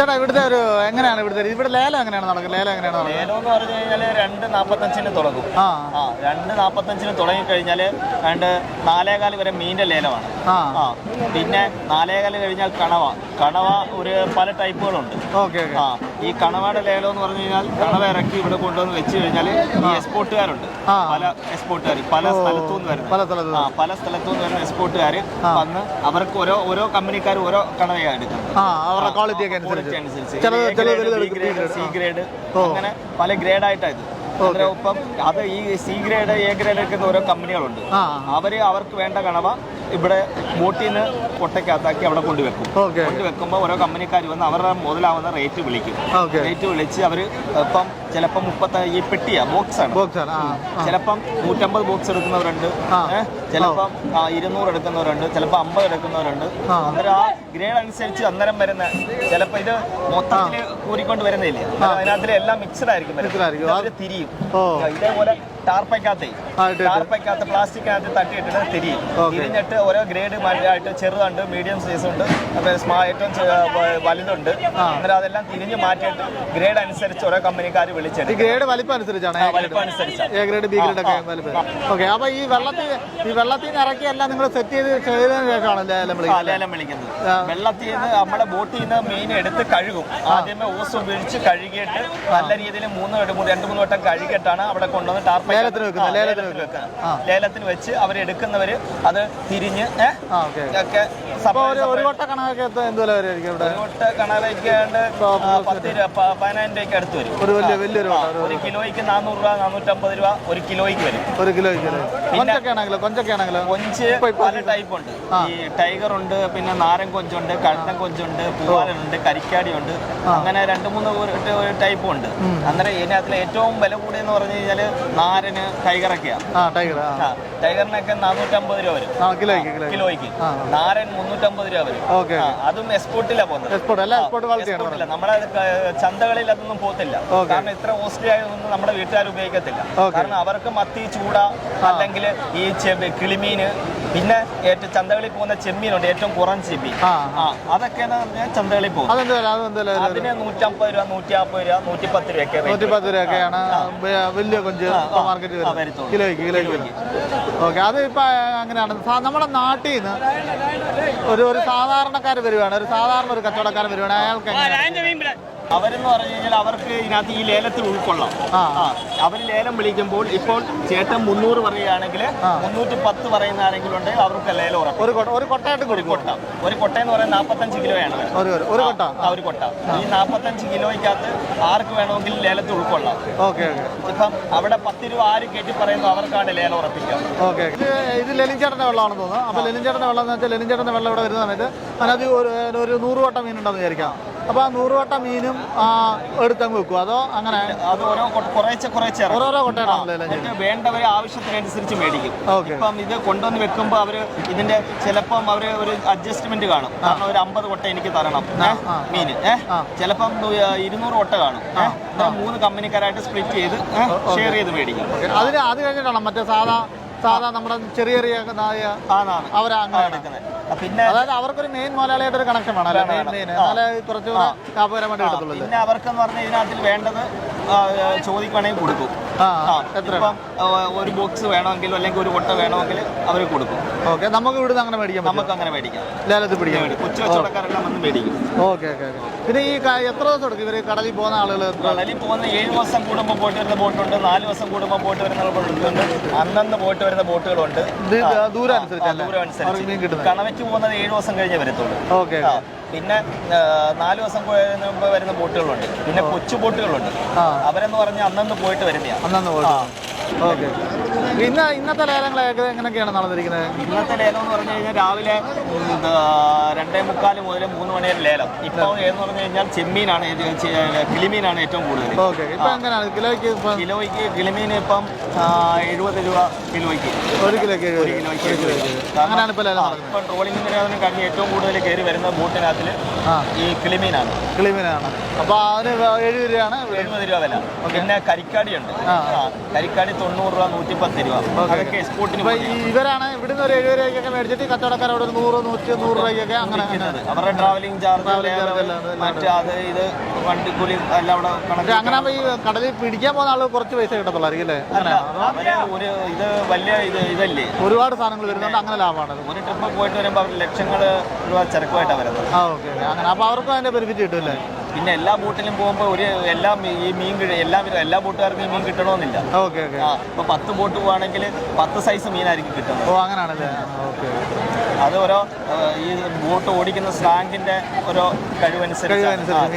ചേട്ടാ ഇവിടുത്തെ ഒരു എങ്ങനെയാണ് ഇവിടുത്തെ ഇവിടെ ലേലം എങ്ങനെയാണ് നടക്കുന്നത്? ലേലം എങ്ങനെയാണ് നടക്കുന്നത്? ലേലം എന്ന് പറഞ്ഞു കഴിഞ്ഞാൽ രണ്ട് നാൽപ്പത്തഞ്ചിന് തുടങ്ങും. ആ. ആ രണ്ട് നാൽപ്പത്തഞ്ചിന് തുടങ്ങി കഴിഞ്ഞാൽ രണ്ട് നാലേകാൽ വരെ മീനിന്റെ ലേലമാണ്. ആ പിന്നെ നാലേകാൽ കഴിഞ്ഞാൽ കണവ. കണവ ഒരു പല ടൈപ്പുകളുണ്ട്. ഓക്കെ ആ ഈ കണവയുടെ ലേലം എന്ന് പറഞ്ഞു കഴിഞ്ഞാൽ കണവ ഇറക്കി ഇവിടെ കൊണ്ടുവന്ന് വെച്ച് കഴിഞ്ഞാൽ ഈ എക്സ്പോർട്ടുകാരുണ്ട്. പല എക്സ്പോർട്ടുകാർ പല സ്ഥലത്തു നിന്ന് വരുന്നത് പല സ്ഥലത്ത് ആ പല സ്ഥലത്തു നിന്ന് വരുന്ന എക്സ്പോർട്ടുകാർ വന്ന് അവർക്ക് ഓരോ ഓരോ കമ്പനിക്കാർ ഓരോ കണവയാണ് എടുക്കുന്നത്. അവരുടെ ക്വാളിറ്റി ഒക്കെ അനുസരിച്ച്. സി ഗ്രേഡ് അങ്ങനെ പല ഗ്രേഡായിട്ടാണ് ഇത്. ഒപ്പം അത് ഈ സി ഗ്രേഡ് എ ഗ്രേഡ് എടുക്കുന്ന ഓരോ കമ്പനികളുണ്ട്. അവർ അവർക്ക് വേണ്ട കണവ ഇവിടെ ബോട്ടിന്ന് കൊട്ടയ്ക്കകത്താക്കി അവിടെ കൊണ്ടുവെക്കും. കൊണ്ടുവെക്കുമ്പോൾ ഓരോ കമ്പനിക്കാർ വന്ന് അവരുടെ മുതലാവുന്ന റേറ്റ് വിളിക്കും. റേറ്റ് വിളിച്ച് അവർ ഇപ്പം ചിലപ്പം മുപ്പത്തി ഈ പെട്ടിയാ ബോക്സ് ആണ്. ചിലപ്പം നൂറ്റമ്പത് ബോക്സ് എടുക്കുന്നവരുണ്ട്. ചിലപ്പം ഇരുന്നൂറ് എടുക്കുന്നവരുണ്ട്. ചിലപ്പോൾ അമ്പത് എടുക്കുന്നവരുണ്ട്. അന്നേരം ആ ഗ്രേഡ് അനുസരിച്ച് അന്നേരം വരുന്ന ചിലപ്പോൾ ഇത് മൊത്തത്തിൽ കൂടിക്കൊണ്ട് വരുന്നില്ല. അതിനകത്തിൽ എല്ലാം മിക്സഡ് ആയിരിക്കും തിരിയും. ഇതേപോലെ ടാർപ്പയ്ക്കകത്തേ. ടാർപ്പയ്ക്കകത്ത് പ്ലാസ്റ്റിക്കിനകത്ത് തട്ടിയിട്ടിട്ട് തിരിയും തിരിഞ്ഞിട്ട് ഓരോ ഗ്രേഡ് ആയിട്ട് ചെറുതുണ്ട് മീഡിയം സൈസ് ഉണ്ട് സ്മാ ഏറ്റവും വലുതുണ്ട്. അന്നേരം അതെല്ലാം തിരിഞ്ഞ് മാറ്റിയിട്ട് ഗ്രേഡ് അനുസരിച്ച് ഓരോ കമ്പനിക്കാർ ഈ വിളിച്ചെടുക്കും ഗ്രേഡ് വലിപ്പം അനുസരിച്ചാണ് വലിപ്പം അനുസരിച്ചാണ്. എ ഗ്രേഡ് ബി ഗ്രേഡ് ഒക്കെ വലിപ്പം. ഓക്കെ അപ്പൊ ഈ വെള്ളത്തിൽ ഈ വെള്ളത്തിൽ ഇറക്കി എല്ലാം നിങ്ങൾ സെറ്റ് ചെയ്ത് ചെയ്തതിനു ശേഷമാണ് ലേലം വിളിക്കുന്നത്. വെള്ളത്തിൽ നിന്ന് നമ്മുടെ ബോട്ടിൽ നിന്ന് മീൻ എടുത്ത് കഴുകും. ആദ്യമേ ഓസ് ഉപയോഗിച്ച് കഴുകിയിട്ട് നല്ല രീതിയിൽ മൂന്ന് രണ്ട് മൂന്ന് വട്ടം കഴുകിയിട്ടാണ് അവിടെ കൊണ്ടുവന്ന് ടാർപ്പ ലേലത്തിന് വെക്കുന്നത്, ലേലത്തിന് ആ. ലേലത്തിന് വെച്ച് അവരെടുക്കുന്നവര് അത് തിരിഞ്ഞ് ഏഹ് ഒക്കെ ഒരു ഒരു കൊട്ട കണക്കൊക്കെ എന്ത് വില വരെയായിരിക്കും ഇവിടെ? തൊട്ട് കണവയ്ക്കാണ്ട് പത്ത് രൂപ. പതിനായിരം രൂപയ്ക്ക് അടുത്ത് വരും. ഒരു വലിയ വലിയൊരു ഒരു- ഒരു കിലോയ്ക്ക് നാനൂറ് രൂപ നാനൂറ്റമ്പത് രൂപ ഒരു കിലോയ്ക്ക് വരും. ഒരു കിലോയ്ക്ക് കിലോ കൊഞ്ചൊക്കെ ആണെങ്കിലോ? കൊഞ്ചൊക്കെ ആണെങ്കിലോ? കൊഞ്ച് പല ടൈപ്പ് ഉണ്ട്. ഈ ടൈഗർ ഉണ്ട് പിന്നെ നാരൻ കൊഞ്ചുണ്ട് കണ്ടൻ കൊഞ്ചുണ്ട് പൂവാലുണ്ട് കരിക്കാടി ഉണ്ട്. അങ്ങനെ രണ്ട് മൂന്ന് ടൈപ്പ് ഉണ്ട്. അന്നേരം അതിൽ ഏറ്റവും വില കൂടിയെന്ന് പറഞ്ഞു കഴിഞ്ഞാൽ നാരന് ടൈഗറൊക്കെയാണ് ടൈഗറിനൊക്കെ നാനൂറ്റമ്പത് രൂപ വരും. കിലോയ്ക്ക് നാരൻ. നാരൻ മുന്നൂറ്റമ്പത് രൂപ വരും. ഓക്കെ അതും എക്സ്പോർട്ടിലാണ് പോകുന്നത്. എക്സ്പോർട്ട് അല്ല എക്സ്പോർട്ട് എക്സ്പോർട്ടില്ല നമ്മുടെ ചന്തകളിൽ അതൊന്നും പോകത്തില്ല. കാരണം ഇത്ര കോസ്റ്റ്ലി ആയതൊന്നും നമ്മുടെ വീട്ടുകാർ ഉപയോഗിക്കത്തില്ല. കാരണം അവർക്ക് മത്തി ചൂട അല്ലെങ്കിൽ ഈ കിളിമീന് പിന്നെ ഏറ്റവും ചന്തകളിൽ പോകുന്ന ചെമ്മീനുണ്ട്. ഏറ്റവും കുറഞ്ഞ ചെമ്മീൻ. അതൊക്കെ ചന്തകളിൽ പോകും? അതിന് നൂറ്റമ്പത് രൂപ നൂറ്റി നാൽപ്പത് രൂപ നൂറ്റി പത്ത് രൂപ rate നൂറ്റി പത്ത് രൂപയൊക്കെയാണ് വലിയ കൊഞ്ച് മാർക്കറ്റ്. കിലോയ്ക്ക് കിലോയ്ക്ക് ഓക്കെ അത് ഇപ്പൊ അങ്ങനെയാണ്. നമ്മുടെ നാട്ടിൽ നിന്ന് ഒരു ഒരു സാധാരണക്കാർ വരുവാണ് ഒരു സാധാരണ ഒരു കച്ചവടക്കാരൻ വരുവാണ്. അയാൾക്ക് എങ്ങനെ അവരെന്ന് പറഞ്ഞു കഴിഞ്ഞാൽ അവർക്ക് ഇതിനകത്ത് ഈ ലേലത്തിൽ ഉൾക്കൊള്ളാം. അവർ ലേലം വിളിക്കുമ്പോൾ ഇപ്പോൾ ചേട്ടൻ മുന്നൂറ് പറയുകയാണെങ്കിൽ. മുന്നൂറ്റി പത്ത് പറയുന്ന ആരെങ്കിലും ഉണ്ടെങ്കിൽ അവർക്ക് ലേലം ഉറപ്പ്. ഒരു കൊട്ട ഒരു കൊട്ടയായിട്ട് ഒരു കൊടുക്കും കൊട്ട. ഒരു കൊട്ട എന്ന് പറയുന്നത് നാൽപ്പത്തഞ്ച് കിലോയാണ്. ഒരു കൊട്ട. ആ, ഒരു കൊട്ട. ഈ നാൽപ്പത്തഞ്ച് കിലോയ്ക്കകത്ത് ആർക്ക് വേണമെങ്കിൽ ലേലത്തിൽ ഉൾക്കൊള്ളാം. ഓക്കെ ഇപ്പം അവിടെ പത്ത് രൂപ ആര് കയറ്റി പറയുന്നു അവർക്കാണ് ലേലം ഉറപ്പിക്കുക. ഓക്കെ ഇത് ലെലിൻചേട്ടന്റെ വെള്ളമാണെന്ന് തോന്നുന്നു. അപ്പോൾ ലെലിൻചേട്ടന്റെ വെള്ളം എന്ന് വെച്ചാൽ ലെലിൻചേട്ടന്റെ വെള്ളം ഇവിടെ വരുന്ന സമയത്ത് അതിനകത്ത് ഒരു ഒരു നൂറ് വട്ടം മീനുണ്ടെന്ന് വിചാരിക്കാം. അപ്പോൾ ആ നൂറ് വട്ടം മീനും എടുത്തങ്ങ് വെക്കും. അതോ അങ്ങനെ അത് ഓരോ കൊ- കുറേശ്ശെ കുറേശ്ശെ ഓരോരോ എന്നിട്ട് വേണ്ടവരെ ആവശ്യത്തിനനുസരിച്ച് മേടിക്കും. ഇപ്പം ഇത് കൊണ്ടുവന്ന് വെക്കുമ്പോൾ അവർ ഇതിന്റെ ചിലപ്പം അവർ ഒരു അഡ്ജസ്റ്റ്മെന്റ് കാണും. കാരണം ഒരു അമ്പത് കൊട്ട എനിക്ക് തരണം. മീൻ മീന്. ഏഹ് ചിലപ്പം ഇരുന്നൂറ് കൊട്ട കാണും. മൂന്ന് കമ്പനിക്കാരായിട്ട് സ്പ്ലിറ്റ് ചെയ്ത് ഷെയർ ചെയ്ത് മേടിക്കും. അതിന് അത് കഴിഞ്ഞിട്ടാണ് മറ്റേ സാധാ സാധാ നമ്മുടെ ചെറിയ ചെറിയ ആണാണ്. അവരാ അങ്ങനെ എടുക്കുന്നത്. പിന്നെ അതായത് അവർക്കൊരു മെയിൻ മലയാളിയായിട്ട് ഒരു കണക്ഷൻ വേണം അല്ലെ? മെയിൻ മെയിൻ എന്നാലേ കുറച്ചുകൂടെ ലാഭകരമായിട്ട് കിട്ടത്തുള്ളൂ അല്ലേ? പിന്നെ അവർക്കെന്ന് പറഞ്ഞാൽ ഇതിനകത്തിൽ വേണ്ടത് ചോദിക്കുവാണെങ്കിൽ കൊടുക്കും. ഇപ്പം ഒരു ബോക്സ് വേണമെങ്കിൽ അല്ലെങ്കിൽ ഒരു കൊട്ട വേണമെങ്കിൽ അവർ കൊടുക്കും. ഓക്കെ നമുക്ക് ഇവിടുന്ന് അങ്ങനെ മേടിക്കാം നമുക്ക് അങ്ങനെ മേടിക്കാം. ലേലത്തിൽ പിടിക്കാൻ കൊച്ചു കച്ചവടക്കാരെല്ലാം വന്ന് മേടിക്കും. ഓക്കെ പിന്നെ ഈ എത്ര ദിവസം എടുക്കും? ഇവർ കടലിൽ പോകുന്ന ആളുകൾ കടലിൽ പോകുന്ന ഏഴ് ദിവസം കൂടുമ്പോൾ പോയിട്ട് വരുന്ന ബോട്ടുണ്ട് നാല് ദിവസം കൂടുമ്പോൾ പോയിട്ട് വരുന്ന ബോട്ടുണ്ട് അന്നന്ന് പോയിട്ട് വരുന്ന ബോട്ടുകളുണ്ട്. ദൂരം അനുസരിച്ചല്ലേ? ദൂരം അനുസരിച്ച്. കണവയ്ക്ക് പോകുന്നത് ഏഴ് ദിവസം കഴിഞ്ഞേ വരത്തുള്ളൂ. ഓക്കെ പിന്നെ നാല് ദിവസം വരുന്ന ബോട്ടുകളുണ്ട്. പിന്നെ കൊച്ചു ബോട്ടുകളുണ്ട്. അവരെന്ന് പറഞ്ഞാൽ അന്നന്ന് പോയിട്ട് വരുന്നതാണ് അന്നന്ന് പോയിട്ട് ഓക്കെ. ഇന്ന് ഇന്നത്തെ ലേലങ്ങളൊക്കെ എങ്ങനെയൊക്കെയാണ് നടന്നിരിക്കുന്നത്? ഇന്നത്തെ ലേലം എന്ന് പറഞ്ഞു കഴിഞ്ഞാൽ രാവിലെ രണ്ടേ മുക്കാൽ മുതൽ മൂന്ന് മണി വരെ ലേലം. ഇപ്പോൾ എന്ന് പറഞ്ഞു കഴിഞ്ഞാൽ ചെമ്മീനാണ് കിളിമീനാണ് ഏറ്റവും കൂടുതൽ ഓക്കെ. ഇപ്പം എങ്ങനെയാണ്? കിലോയ്ക്ക് കിലോയ്ക്ക് കിളിമീൻ ഇപ്പം എഴുപത് രൂപ കിലോയ്ക്ക്. ഒരു കിലോയ്ക്ക് ഒരു കിലോയ്ക്ക്. അങ്ങനെയാണ് ഇപ്പോൾ ലേലം ഇപ്പം ട്രോളിംഗ് നിരോധനം കഴിഞ്ഞ് ഏറ്റവും കൂടുതൽ കയറി വരുന്ന ബോട്ടിനകത്തിൽ ഈ കിളിമീനാണ്. കിളിമീനാണ്. അപ്പോൾ അതിന് എഴുപത് രൂപയാണ് എഴുപത് രൂപ വില. പിന്നെ കരിക്കാടിയുണ്ട്. കരിക്കാടി തൊണ്ണൂറ് രൂപ നൂറ്റി പത്ത് രൂപ അതൊക്കെ എക്സ്പോർട്ടിന് ഇവരാണ് ഇവിടുന്ന് ഒരു എഴുപത് രൂപയ്ക്കൊക്കെ മേടിച്ചിട്ട് കച്ചവടക്കാരോട് ഒരു നൂറ് നൂറ്റി നൂറ് രൂപയ്ക്കൊക്കെ അങ്ങനെ അവരുടെ ട്രാവലിംഗ് ചാർജ് മറ്റേ അത് ഇത് വണ്ടിക്കൂലി എല്ലാം അവിടെ കണക്ക് അങ്ങനെ ഈ കടലിൽ പിടിക്കാൻ പോകുന്ന ആൾ കുറച്ച് പൈസ കിട്ടത്തുള്ളായിരിക്കും അല്ലേ? ഒരു ഇത് വലിയ ഇത് ഇതല്ലേ? ഒരുപാട് സാധനങ്ങൾ വരുന്നുണ്ട് അങ്ങനെ ലാഭമാണ് ഒരു ട്രിപ്പ് പോയിട്ട് വരുമ്പോൾ അവർ ലക്ഷങ്ങൾ രൂപ ചരക്കുമായിട്ടാണ് വരുന്നത്. ആ ഓക്കെ അങ്ങനെ. അപ്പൊ അവർക്കും അതിന്റെ ബെനിഫിറ്റ് കിട്ടും അല്ലേ? പിന്നെ എല്ലാ ബോട്ടിലും പോകുമ്പോൾ ഒരു എല്ലാ ഈ മീൻ എല്ലാ എല്ലാ ബോട്ടുകാർക്കും ഈ മീൻ കിട്ടണമെന്നില്ല ഓക്കെ ഓക്കെ. ആ ഇപ്പൊ പത്ത് ബോട്ട് പോവാണെങ്കിൽ പത്ത് സൈസ് മീനായിരിക്കും കിട്ടുന്നത്. ഓ അങ്ങനെയാണല്ലേ ഓക്കെ അത് ഓരോ ഈ ബോട്ട് ഓടിക്കുന്ന സ്ലാങ്കിന്റെ ഓരോ കഴിവനുസരിച്ച്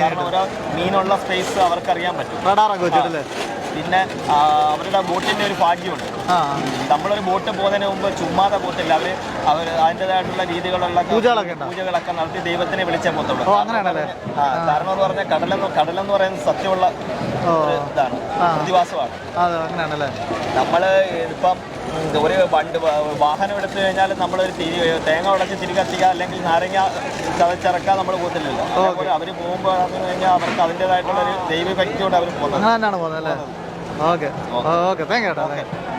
കാരണം ഓരോ മീനുള്ള സ്പേസ് അവർക്കറിയാൻ പറ്റും. റഡാറൊക്കെ വെച്ചിട്ടല്ലേ? പിന്നെ അവരുടെ ബോട്ടിന്റെ ഒരു ഭാഗ്യമുണ്ട്. നമ്മളൊരു ബോട്ട് പോകുന്നതിന് മുമ്പ് ചുമ്മാതെ ബോട്ടില്ല അവർ അവർ അതിന്റെതായിട്ടുള്ള രീതികളുള്ള പൂജകളൊക്കെ പൂജകളൊക്കെ നടത്തി ദൈവത്തിനെ വിളിച്ചേ പോത്തുള്ളൂ ആ കാരണം എന്ന് പറഞ്ഞാൽ കടലെന്ന് കടലെന്ന് പറയുന്നത് സത്യമുള്ള ഇതാണ്. പ്രതിവാസമാണ് പ്രതിഭാസമാണ്. നമ്മൾ ഇപ്പം ഒരു വണ്ടി വാഹനം എടുത്തു കഴിഞ്ഞാൽ നമ്മളൊരു തിരി തേങ്ങ ഉടച്ച് തിരി കത്തിക്കുക അല്ലെങ്കിൽ നാരങ്ങ ചതച്ചിറക്കാൻ നമ്മൾ പോകത്തില്ലല്ലോ. അവർ പോകുമ്പോൾ കഴിഞ്ഞാൽ അവർക്ക് അതിന്റെതായിട്ടുള്ള ഒരു ദൈവ ഭക്തിയോടെ അവർ പോകുന്നത്. ഓക്കെ ഓക്കെ താങ്ക് യു കേട്ടോ